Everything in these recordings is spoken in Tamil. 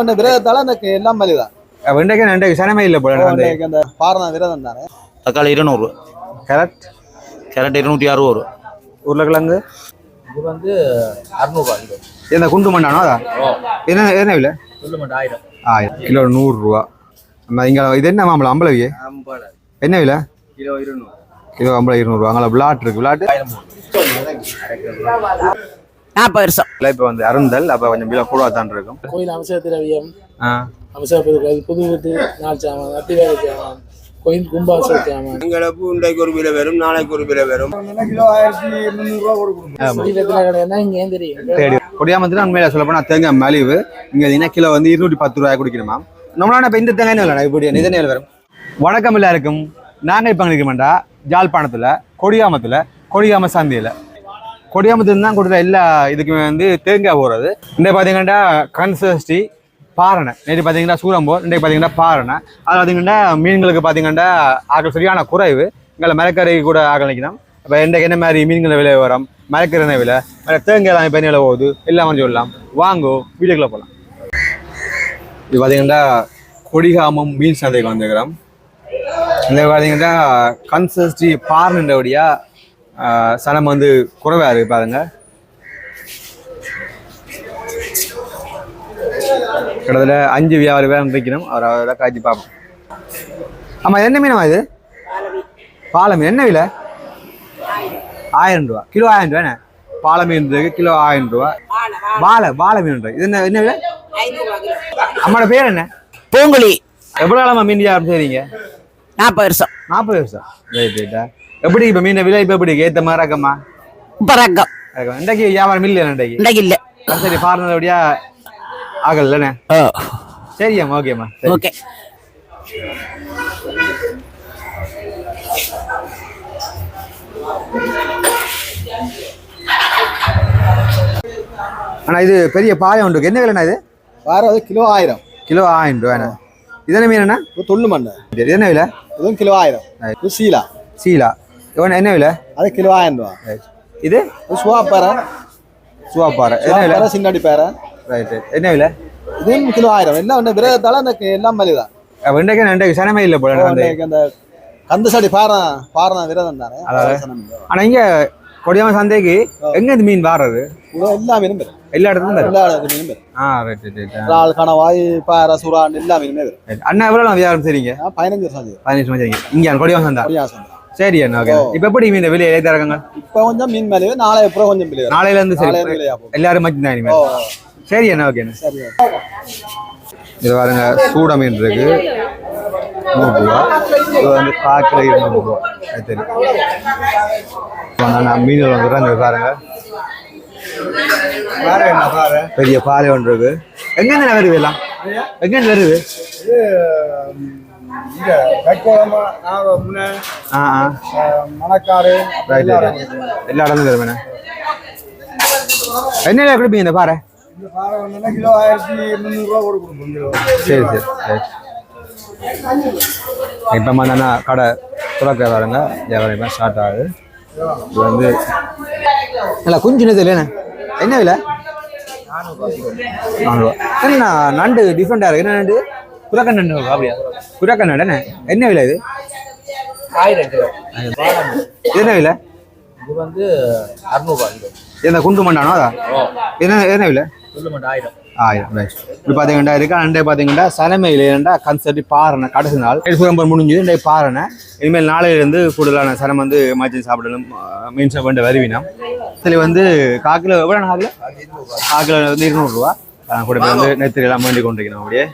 அந்த விரதத்தால அந்த எல்லாம் மலிதான் வெண்டைக்காய் நண்டைக்கு சனமே இல்லை போல அந்த இன்னைக்கு அந்த பாரண விரதம் தானே? தக்காளி இருநூறு. கேரட் கேரட் இருநூற்றி அறுபது உருளைக்கிழங்கு? இது வந்து அறுநூறுவா கிலோ. இந்த குண்டு மண்டானோ அதான் என்ன என்ன விலை? சொல்லுமெண்ட் ஆயிரம். ஆயிரம். கிலோ நூறுரூவா. நம்ம இங்கே இது என்ன மாம்பழம் அம்பளவியே என்ன விலை? கிலோ இருநூறு. கிலோ ஐம்பது இருநூறுவா. அங்கே விளாட் இருக்கு. விளாட்டு? நாற்பது வருஷம். இல்லை இப்போ வந்து அருந்தல் அப்போ கொஞ்சம் விலை கூட தான் இருக்கும். கோயில் அவசர திரவியம் அவசர புது புது வீட்டு நாள் சாமான் அத்திவேலை சாமான் கோயில் கும்பாச சாமான். எங்களுக்கு இன்றைக்கு ஒரு விலை வரும் நாளைக்கு ஒரு விலை வரும். கிடையாதுன்னா இங்கே ஏன் தெரியும்? கொடியாமத்துல உண்மையில சொல்ல போனால் தேங்காய் மலிவு. இங்கே பார்த்தீங்கன்னா கிலோ வந்து இருநூற்றி பத்து ரூபாய் குடிக்கணுமா நம்மளால இப்போ இந்த தேங்காய் இல்லை இப்படி நிதி வரும் வணக்கம் எல்லாருக்கும். நாங்கள் இப்போ நிற்கமாண்டா ஜாழ்ப்பாணத்தில் கொடியாமத்தில் கொடியாம சந்தையில் கொடியாமத்துல தான் கொடுத்த எல்லா இதுக்குமே வந்து தேங்காய் போகிறது இன்றைக்கு பார்த்தீங்கன்னா கன்சஸ்டி பாறனை நேற்று பார்த்தீங்கன்னா சூரம்போர் இன்றைக்கு பார்த்தீங்கன்னா பாறனை அது பார்த்தீங்கன்னா மீன்களுக்கு பார்த்தீங்கன்னா ஆக்கள் சரியான குறைவு. எங்களை மரக்கரை கூட ஆக்கள் நிற்கணும். இப்போ இன்றைக்கு என்ன மாதிரி மீன்கள் விலை வரும்? மரக்கரை விலை. வேற தேங்காய் எல்லாம் இப்போ நிலை போகுது? எல்லாம் சொல்லலாம். வாங்கோ வீட்டுக்குள்ளே போகலாம் இது பார்த்தீங்கன்னா கொடிகாமம் மீன் சந்தைக்கு வந்துக்கிறோம் இந்த பார்த்தீங்கன்னா கன்சஸ்டி பார்னுன்றபடியா சனம் வந்து குறைவா இருக்கு பாருங்க. கிட்டத்தட்ட அஞ்சு வியாபாரி பேர் நிற்கணும் அவர் அவரை காய்ச்சி பார்ப்போம். ஆமாம் என்ன மீனமா இது? பாலை மீன். என்ன விலை? ஆயிரம் ரூபா. கிலோ ஆயிரம் ரூபா என்ன? பாலை மீன் இருக்கு கிலோ ஆயிரம் ரூபா. வாழை வாழை மீன் இருக்கு. இது என்ன என்ன விலை? அம்மாவோட பேர் என்ன? பூங்குழி எவ்வளோ காலமா மீன் வியாபாரம் செய்றீங்க? நாற்பது வருஷம். நாற்பது வருஷம். ரைட் ரைட்டா எப்படி இப்போ மீன் விலை இப்போ எப்படி? ஏற்ற மாதிரி பறக்கம் இருக்கும். இன்றைக்கு வியாபாரம் இல்லை இன்றைக்கு? இன்றைக்கு இல்லை. சரி பாருனபடியா ஆகலண்ணே ஓ. சரியாம்மா ஓகேம்மா ஓகே அண்ணா இது பெரிய பாயம் உண்டு. என்ன விலைண்ணா இது? வந்து கிலோ ஆயிரம். கிலோ ஆயிரம் ரூபாண்ணா இது என்ன மீன் இது தொண்ணு மண்ணு. இது என்ன விலை? இதுவும் கிலோ ஆயிரம். இது சீலா. சீலா. இவன் என்ன விலை? அது கிலோ ஆயிரம் ரூபா. இது? இது சுவா சுவாப்பாறை. என்ன விலை? சின்னாடி பேரை. ரைட் என்ன விலை? இதுவும் கிலோ ஆயிரம். எல்லாம் அந்த விரதத்தால அந்த எல்லாம் மலிதான் வெண்டைக்காய் நண்டைக்கு சனமே இல்லை போல அந்த கந்தசாடி பாறை பாறை விரதம் தானே? அதாவது? ஆனா இங்க கொடியாம சந்தைக்கு எங்க இந்த மீன் வாடுறது எல்லா மீனும் எல்லா இடத்துலயும் எல்லா மீனும் வரும். ஆ ரைட் ரைட் இறால் கணவாய் பாறை எல்லா மீனுமே அண்ணா எவ்வளோ வியாபாரம் செய்றீங்க? பதினஞ்சு வருஷம் பதினஞ்சு வருஷம் செய்றீங்க இங்க கொடியாம சந்தா. அப்படியா சொன்னேன் சரி ஓகே இப்போ எப்படி மீன் வெளியே ஏற்றி இறக்குங்க இப்போ கொஞ்சம் மீன் மேலே நாளை அப்புறம் கொஞ்சம் பிள்ளை நாளையில இருந்து சரி. எல்லாரும் மச்சி தான் இனிமேல். சரி அண்ணா ஓகே. இது பாருங்க சூட மீன் இருக்கு. இது வந்து காக்கில் இருநூறுவா அது தெரியும் நான் மீன்கள் வந்து அங்கே பாருங்க. பெரிய பாறை ஒன்று இருக்கு. எங்கேருந்து வருது எல்லாம் எங்கேருந்து வருது? ஆ ஆ. மணக்காடு ரைட் ரைட் எல்லா இடமும் வருவேண்ணே என்ன கொடுப்பீங்க இந்த பாறை? இந்த பாறை வந்து கிலோ ஆயிரத்தி முந்நூறுரூவா கொடுக்கணும் கிலோ சரி சரி சரி. இப்போ என்னன்னா கடை துறக்க பாருங்க வியாபாரம் இப்போ ஸ்டார்ட் ஆகுது. இது வந்து இல்லை குஞ்சு நேரத்தில் இல்லைண்ணே என்ன விலை? நானூறுவா. என்ன நண்டு டிஃப்ரெண்ட்டாக இருக்குது என்ன நண்டு? புறக்கன் நண்டு அப்படியா? நண்டு என்ன? விலை இது? ஆயிரம் என்ன விலை? இது வந்து அறுநூறுவா இந்த குண்டு மண்டானோ அதான் என்ன என்ன விலை? சொல்லுமெண்ட் ஆயிரம். ஆயிரம் ரைட் இப்படி பார்த்தீங்கன்னா இருக்கு அண்டை பார்த்தீங்கன்னா சனமையில் இரண்டா கன்சர்ட் பாருன கடைசி நாள். சுரம்பர் முடிஞ்சது இன்றைய பாருன இனிமேல் நாளையிலேருந்து கூடுதலான சனம் வந்து மதியம் சாப்பிடணும் மீன் சாப்பிட்டு வருவினோம் இதில் வந்து காக்கிலோ எவ்வளோ காக்கிலோ காக்கிலோ வந்து இருநூறுவா. கூட வந்து நெத்திரி எல்லாம் வேண்டி கொண்டிருக்கணும் அப்படியே.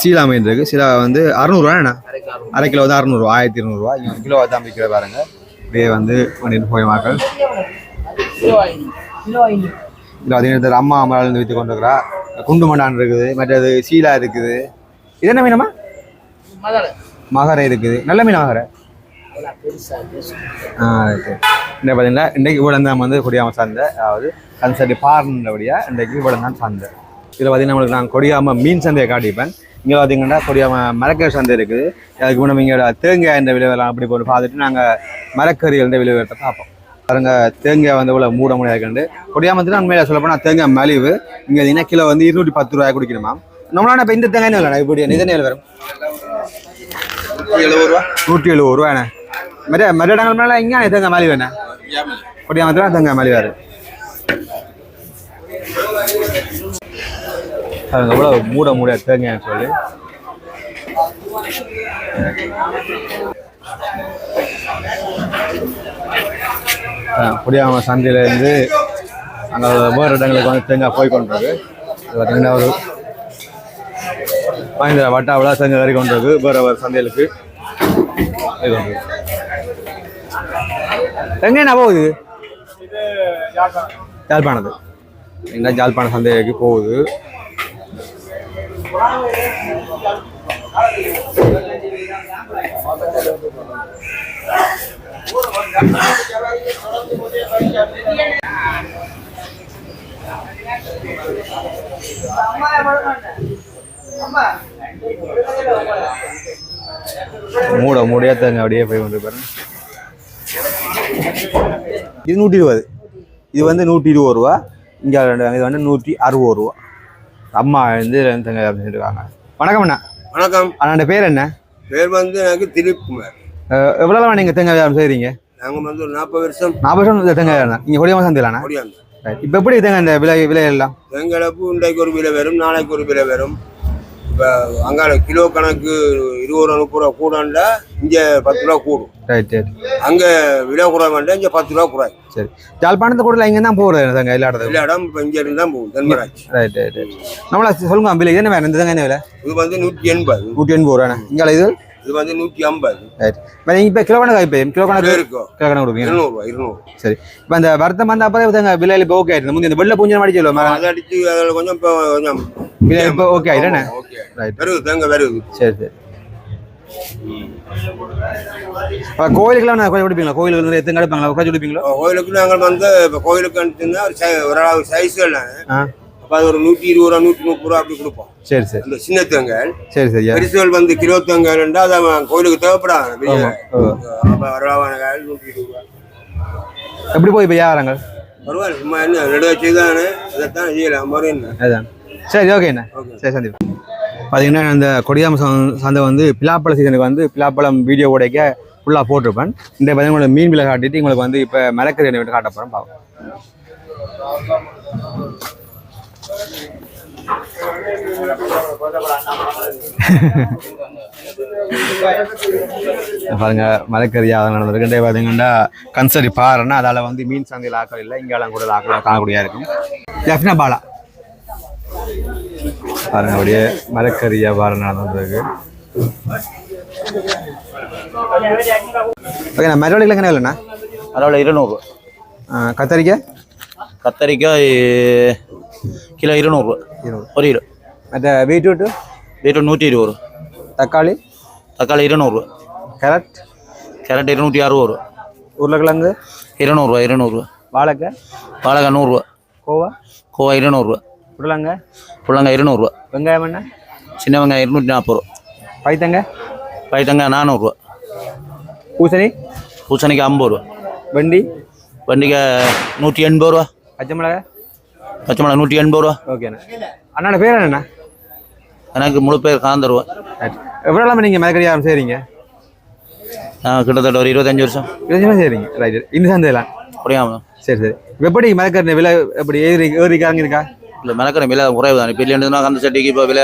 சீலா மீன் இருக்கு. சீலா வந்து அறநூறுவா என்ன? அரை கிலோ வந்து அறநூறுவா ஆயிரத்தி இருநூறுவா. இங்கே கிலோ தான் விற்கிற பாருங்க. இப்படியே வந்து பண்ணிட்டு போய் மக்கள் இல்லை அதே நேரத்தில் அம்மா அம்மாவிலேருந்து விற்று கொண்டு இருக்கிறா குண்டு மண்டான் இருக்குது மற்றது சீலா இருக்குது. இது என்ன மீனம்மா? மகரை இருக்குது. நல்ல மீன் மகரை? ஆ இந்த பார்த்தீங்கன்னா இன்றைக்கு இவ்வளோ தான் வந்து கொடியாம சந்தை அதாவது கன்சர்ட் பார்ன்றபடியாக இன்றைக்கு இவ்வளோ தான் சந்தை இதில் பார்த்தீங்கன்னா நம்மளுக்கு நான் கொடியாம மீன் சந்தையை காட்டிப்பேன் இங்கே பார்த்தீங்கன்னா கொடியா மரக்கறி சந்தை இருக்குது. அதுக்கு முன்னாடி இங்கே தேங்காய் என்ற விளைவெல்லாம் அப்படி போட்டு பார்த்துட்டு நாங்கள் மரக்கறி என்ற விளைவெடுத்த பார்ப்போம். பாருங்க தேங்காய் வந்து இவ்வளோ மூட முடியாது கொடியாமத்தில் உண்மையில சொல்ல போனால் தேங்காய் மலிவு. இங்கே தின கிலோ வந்து இருநூற்றி பத்து ரூபாய் குடிக்கணுமா நம்மளான இப்போ இந்த தேங்காய் இல்லை இப்படி நிதனையில் வரும்? நூற்றி எழுபது ரூபாண்ணே மற்ற மற்ற இடங்கள் மேலே இங்கே தேங்காய் மலிவு என்ன கொடியாமத்தில் தேங்காய் மலிவு வேறு பாருங்க எவ்வளோ மூட முடியாது தேங்காய் சொல்லி புடியாம சந்தையிலேருந்து அங்கே வேறு இடங்களுக்கு வந்து தேங்காய் போய் கொண்டிருக்கு அது பார்த்தீங்கன்னா ஒரு மஹிந்திரா வட்டாவில் தேங்காய் வரை கொண்டிருக்கு வேறு வேறு சந்தைகளுக்கு இது தேங்காய் என்ன போகுது? யாழ்ப்பாணத்து. என்ன யாழ்ப்பாண சந்தைக்கு போகுது. மூட மூடையா தேங்க அப்படியே போய் கொண்டு பாருங்க. இது நூற்றி இருபது இது வந்து நூற்றி இருபது ரூபா. இங்கே இது வந்து நூற்றி அறுபது ரூபா. அம்மா வந்து தேங்காய் இருக்காங்க வணக்கம் அண்ணா. வணக்கம். அண்ணாண்ட பேர் என்ன? பேர் வந்து எனக்கு திலீப் குமார். எவ்வளோ நீங்கள் தேங்காய் வியாபாரம் செய்கிறீங்க நாங்க வந்து ஒரு நாற்பது வருஷம் நாற்பது வருஷம் தேங்காய் வியாபாரம். இங்கே கொடியமா சந்தையிலாண்ணா இப்போ எப்படி தேங்காய் இந்த விலை விலை எல்லாம்? எங்களுக்கு இன்றைக்கு ஒரு விலை வரும் நாளைக்கு ஒரு விலை வரும். இப்போ அங்கால கிலோ கணக்கு இருபது ரூபா முப்பது ரூபா கூடண்டா இங்கே பத்து ரூபா கூடும். ரைட் ரைட் அங்கே விலை குறை வேண்டாம் இங்கே பத்து ரூபா குறை. சரி. ஜாழ்ப்பாணத்து கூட இங்கே தான் போகிறது தேங்காய் எல்லா இடம் இப்போ இங்கே இருந்து தான் போகும் தென்மராஜ் ரைட் ரைட் ரைட் நம்மளா சொல்லுங்க விலை என்ன வேணும் இந்த என்ன விலை? இது வந்து நூற்றி எண்பது. நூற்றி எண்பது ரூபாண்ணே. இங்கே இது? இது வந்து நூற்றி ஐம்பது. ரைட் இப்போ கிலோ கணக்கு இப்போ? கிலோ கணக்கு இருக்கும் கிலோ கணக்கு கொடுப்பீங்க. இருநூறுவா இருநூறு. சரி. இப்போ அந்த வருத்தம் வந்த அப்புறம் விலை இப்போ ஓகே ஆயிடுது. முந்தைய இந்த வெள்ளை மாடி சொல்லுவோம் அதை அடிச்சு அதில் கொஞ்சம் இப்போ கொஞ்சம் விலை இப்போ ஓகே ஆயிடுண்ணே ஓகே வருது தேங்க வருது சரி சரி. கோயிலுக்குலாம் நான் கோயில் கொடுப்பீங்களா? கோயிலுக்கு எத்தனை எடுப்பாங்களா உட்காந்து கொடுப்பீங்களா? கோயிலுக்கு நாங்கள் வந்து இப்போ கோயிலுக்கு அனுப்பிச்சுன்னா ஒரு ஒரு அளவு சைஸ்கள் ஆ. அப்போ அது ஒரு நூற்றி இருபது ரூபா நூற்றி முப்பது ரூபா அப்படி கொடுப்போம். சரி சரி. அந்த சின்ன தேங்காய். சரி சரியா பெருசுகள் வந்து கிலோ தேங்காய்ன்றா அதை அவன் கோயிலுக்கு தேவைப்படாது. எப்படி போய் இப்போ வியாபாரங்கள் பரவாயில்ல சும்மா என்ன நடுவ செய்தானே அதைத்தான் செய்யலாம் மறு என்ன? அதுதான் சரி ஓகேண்ணா சரி சந்தீப் பார்த்தீங்கன்னா அந்த கொடியாம சந்~ சந்தை வந்து பிலாப்பழ சீசனுக்கு வந்து பிலாப்பழம் வீடியோ உடைக்க ஃபுல்லாக போட்டிருப்பேன். இந்த பார்த்தீங்கன்னா மீன் விலை காட்டிட்டு உங்களுக்கு வந்து இப்போ மரக்கறி என்ன காட்ட போகிறேன் பார்ப்போம் பாருங்க மரக்கறி யாதம் நடந்திருக்கு பார்த்தீங்கன்னா கன்சரி பாருன்னா அதால் வந்து மீன் சந்தையில் ஆக்கள் இல்லை இங்கெல்லாம் கூட ஆக்கள் காணக்கூடியா இருக்கும். லெஃப்னா பாலா. பாருங்க அப்படியே மரக்கறி வியாபாரம் நடந்திருக்கு. ஓகே நான் மரவழிகள் என்ன இல்லைண்ணா அதோட இருநூறு. கத்தரிக்காய்? கத்தரிக்காய் கிலோ இருநூறு ஒரு கிலோ மற்ற பீட்ரூட்டு பீட்ரூட் நூற்றி இருபது ரூபா தக்காளி தக்காளி இருநூறு கேரட் கேரட் இருநூற்றி அறுபது ரூபா உருளைக்கிழங்கு இருநூறுவா இருநூறுவா வாழைக்காய் வாழைக்காய் நூறுரூவா கோவா கோவா இருநூறுவா உருளைங்க புள்ளங்காய் இருநூறுவா வெங்காயம் என்ன சின்ன வெங்காயம் இருநூற்றி நாற்பது ரூபா பைத்தங்க பைத்தங்காய் நானூறுரூவா பூசணி பூசணிக்காய் ஐம்பது ரூபா வெண்டி வெண்டிக்காய் நூற்றி எண்பது ரூபா பச்சை மிளகாய் பச்சை மிளகா நூற்றி எண்பது ரூபா. ஓகேண்ணா அண்ணாட பேர் என்னண்ணா? எனக்கு முழு பேர் காந்தருவா ரைட் எவ்வளோ நீங்கள் மரக்கறி வியாபாரம் செய்கிறீங்க நான் கிட்டத்தட்ட ஒரு இருபத்தஞ்சு வருஷம். இருபது செய்கிறீங்க ரைட் இந்த சந்தையெல்லாம் புரியாம சரி சரி. எப்படி மரக்கறி விலை எப்படி ஏறி ஏறி இருக்கா இல்லை மிளக்கறி விலை குறைவு தான். இப்போ இல்லைன்னா கந்த சட்டிக்கு இப்போ விலை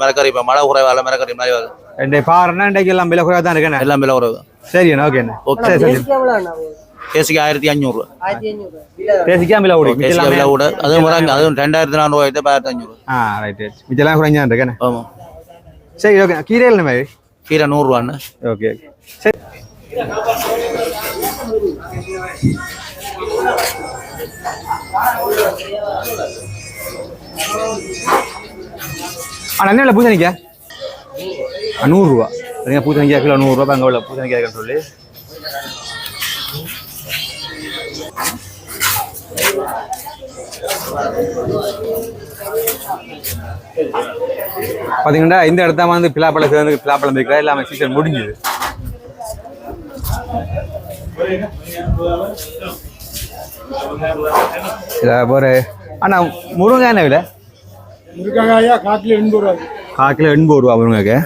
மிளக்கறி இப்போ மழை குறைவாக மிளக்கறி மாதிரி வருது ரெண்டு பாருன்னா இன்றைக்கு எல்லாம் விலை குறைவாக தான் இருக்கேண்ணே? எல்லாம் விலை குறைவு சரிண்ணா ஓகேண்ணா ஓகே. சரி சரி கேசிக்கு ஆயிரத்தி அஞ்சூறுரூவா பேசிக்கா விலை ஓடி? கேசிக்கு விலை கூட அதுவும் குறைங்க அதுவும் ரெண்டாயிரத்தி நானூறு ஆயிரத்தி ஆயிரத்தி அஞ்சூறு ஆ ரைட் மிச்செல்லாம் குறைஞ்சா இருக்கேண்ணே ஆமாம் சரி ஓகே கீரைகள் என்ன மாதிரி? கீரை நூறுரூவான்னு ஓகே ஓகே சரி. ஆ என்ன இல்லை பூசணிக்கா நூறுரூவா. சரிங்க பூசணிக்காய் கிலோ நூறுரூவா அங்கே உள்ள பூசணிக்காய்னு சொல்லி. பார்த்தீங்கன்னா இந்த இடத்த வந்து பிலாப்பழம் சேர்ந்து பிலாப்பழம் இருக்கிற எல்லாமே சீசன் முடிஞ்சுது. போகிற அண்ணா முருங்கை என்ன விலை? இருக்காங்க ஐயா காட்டில் எண்பது ரூபா. கால் கிலோ எண்பது ரூபா முருங்கைக்கு.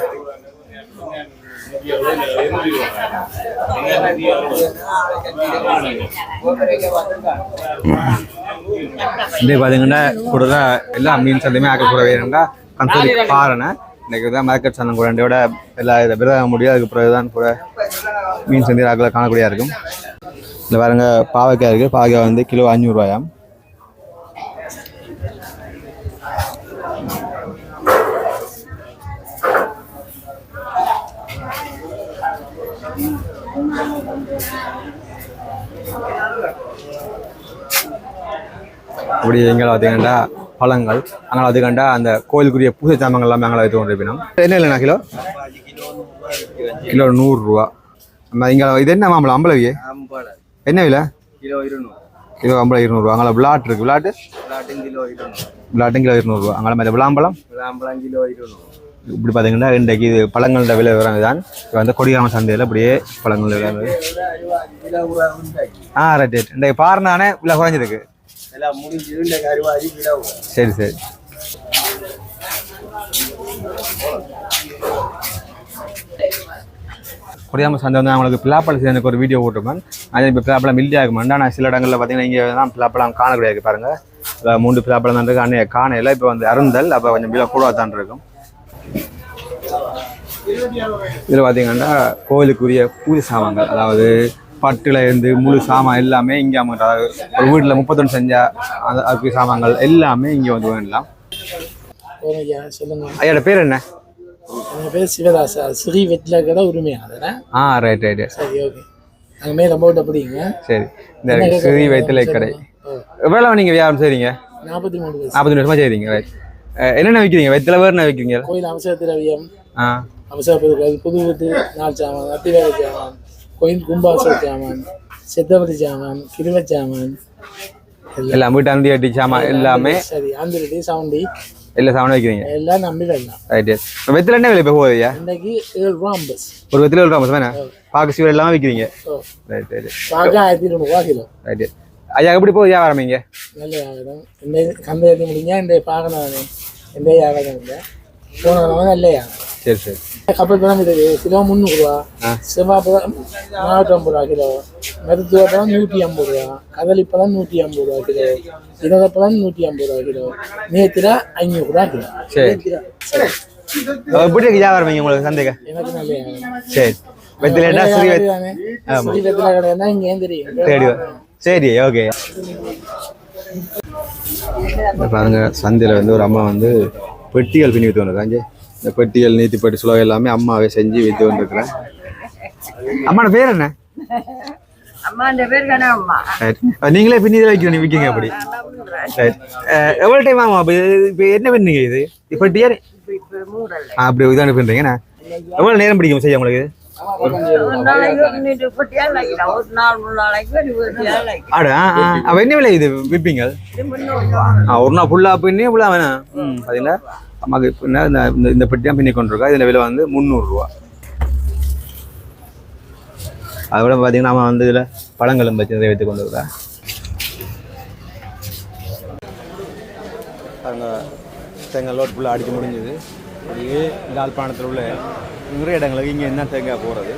இந்த பார்த்தீங்கன்னா கூட எல்லாம் மீன் சந்தையுமே ஆக்க கூட வேணும்னா கன்சோலி பாருங்க இன்னைக்கு தான் மார்க்கெட் சந்தை கூட விட எல்லா இதை விரதம் முடியும். அதுக்கு பிறகு தான் கூட மீன் சந்தை ஆக்கில் காணக்கூடியா இருக்கும். இந்த பாருங்க பாவைக்காய் இருக்குது பாவைக்காய் வந்து கிலோ அஞ்சூறுவாயாம் அப்படி எங்களை பார்த்தீங்கன்னா பழங்கள் அங்கே பார்த்துக்கண்டா அந்த கோயிலுக்குரிய பூஜை சாமான்கள் எல்லாமே அங்கே வைத்து கொண்டிருப்பினோம் என்ன இல்லைண்ணா கிலோ? கிலோ நூறுரூவா நம்ம இங்கே இது என்ன மாம்பழம்? அம்பளவியே என்ன விலை? கிலோ இருநூறு கிலோ அம்பளம் இருநூறுவா அங்கே விளாட் இருக்கு. விளாட்டு? விளாட்டும் கிலோ இருநூறுவா அங்கே மேலே விளாம்பழம் விளாம்பழம்? கிலோ இருநூறு இப்படி பார்த்தீங்கன்னா இன்றைக்கு இது பழங்களோட விலை விவரம் தான் இது வந்து கொடியாம சந்தையில் அப்படியே பழங்கள் விலை. ஆ ரைட் ரைட் இன்றைக்கு பாருனானே விலை குறைஞ்சிருக்கு. எல்லாம் முடிஞ்சு இந்த கருவாதி சரி சரி கொடியாம சந்தை வந்து அவங்களுக்கு பிளாப்பழம் சேர்ந்து ஒரு வீடியோ போட்டிருப்பேன் அதே இப்போ பிளாப்பழம் மில்டி ஆகுமாண்டா ஆனால் சில இடங்களில் பார்த்தீங்கன்னா இங்கே தான் பிளாப்பழம் காணக்கூடியது பாருங்க பாருங்கள் மூன்று பிளாப்பழம் தான் இருக்குது அன்னைய காணையில் இப்போ வந்து அருந்தல் அப்போ கொஞ்சம் விலை கூட தான் இருக்கும் இதில் பார்த்தீங்கன்னா கோவிலுக்குரிய பூஜை சாமான்கள் அதாவது பட்டுல இருந்து முழு சாமான் எல்லாமே இங்கே அவங்க ஒரு வீட்டில் முப்பத்தொன்று செஞ்சா அந்த அதுக்கு சாமான்கள் எல்லாமே இங்கே வந்து வேண்டலாம் சொல்லுங்க. ஐயோட பேர் என்ன? என் பேர் சிவதாசா ஸ்ரீ வெற்றில கடை உரிமையாளர் ஆ ரைட் ரைட் சரி ஓகே நாங்கள் மேலே போட்டு அப்படிங்க சரி. இந்த ஸ்ரீ வைத்தலை கடை. எவ்வளோ நீங்கள் வியாபாரம் செய்றீங்க? நாற்பத்தி மூணு நாற்பத்தி வருஷமா செய்றீங்க ரைட் என்னென்ன விற்கிறீங்க வெத்தலை வேறு என்ன விற்கிறீங்க கோயில் அவசர திரவியம் ஆ. அவசர பொருட்கள் புது வீட்டு நாள் சாமான் அத்திவேலை சாமான் கோயில் கும்பாச சாமான் சித்தபதி சாமான் கிருவ சாமான் எல்லாம் வீட்டு அந்தி அடி சாமான் எல்லாமே சரி ஆந்திரடி சவுண்டி எல்லா சாமானும் வைக்கிறீங்க எல்லாம் நம்பி வரலாம் ரைட் வெத்தலை என்ன விலை இப்போ போகுதுயா இன்றைக்கு ஏழு ரூபா ஐம்பது ஒரு வெத்தலை ஒரு ரூபா வேணா பாக்கு சீவர் எல்லாம் விற்கிறீங்க ரைட் ரைட் பார்க்க ஆயிரத்தி இருநூறுவா கிலோ ரைட் ஐயா எப்படி போகுது வியாபாரம் இங்கே நல்ல வியாபாரம் இந்த கந்த ஏற்றி முடிஞ்சா இந்த பார்க்கணும் எந்த வியாபாரம் இல்லை போன கிழமை நல்ல வியாபாரம் சரி சரி கப்பல் பழம் இது கிலோ முந்நூறுரூவா செவ்வாப்பழம் நானூற்றம்பது ரூபா கிலோ மருத்துவ பழம் நூற்றி ஐம்பது ரூபா கதளிப்பழம் நூற்றி ஐம்பது ரூபா கிலோ இருதப்பழம் நூற்றி ஐம்பது ரூபா கிலோ நேத்திரா ஐநூறுரூவா கிலோ சரி எப்படி இருக்கு வியாபாரம் உங்களுக்கு சந்தைக்கு எனக்கு நல்ல சரி வெத்திலேட்டா ஸ்ரீ ஸ்ரீ வெத்தில கடைன்னா இங்கே தெரியும் தேடி. சரி ஓகே பாருங்க சந்தையில் வந்து ஒரு அம்மா வந்து பெட்டிகள் பின்னி வித்து வந்துருக்காங்க இந்த பெட்டிகள் நீத்தி பெட்டி சுலகம் எல்லாமே அம்மாவே செஞ்சு வித்து வந்துருக்குறேன் அம்மாட பேர் என்ன? நீங்களே பின்னி வைக்கிறீங்க விற்கிங்க அப்படி. எவ்வளோ டைம் ஆகும் அப்போ இப்போ என்ன பண்ணீங்க இது? இப்போ ஆ அப்படி இதான் பண்ணுறீங்கண்ணா எவ்வளோ நேரம் பிடிக்கும் செய்ய உங்களுக்கு? என்ன விலை இது விற்பீங்க? ஒரு நாள் ஃபுல்லாக பின்னி ஃபுல்லாக வேணாம்? ம் பார்த்தீங்களா அம்மாக்கு இந்த இந்த- பெட்டி தான் பின்னி கொண்டிருக்கா. இதில் விலை வந்து முந்நூறுரூவா அதை விட பார்த்தீங்கன்னா நம்ம வந்து இதில் பழங்களும் வச்சு நிறைய வைத்து கொண்டு இருக்கா தேங்காய் லோட் ஃபுல்லாக அடிக்க முடிஞ்சது. அப்படியே யாழ்ப்பாணத்தில் உள்ள நிறைய இடங்களுக்கு இங்கே என்ன தேங்காய் போகிறது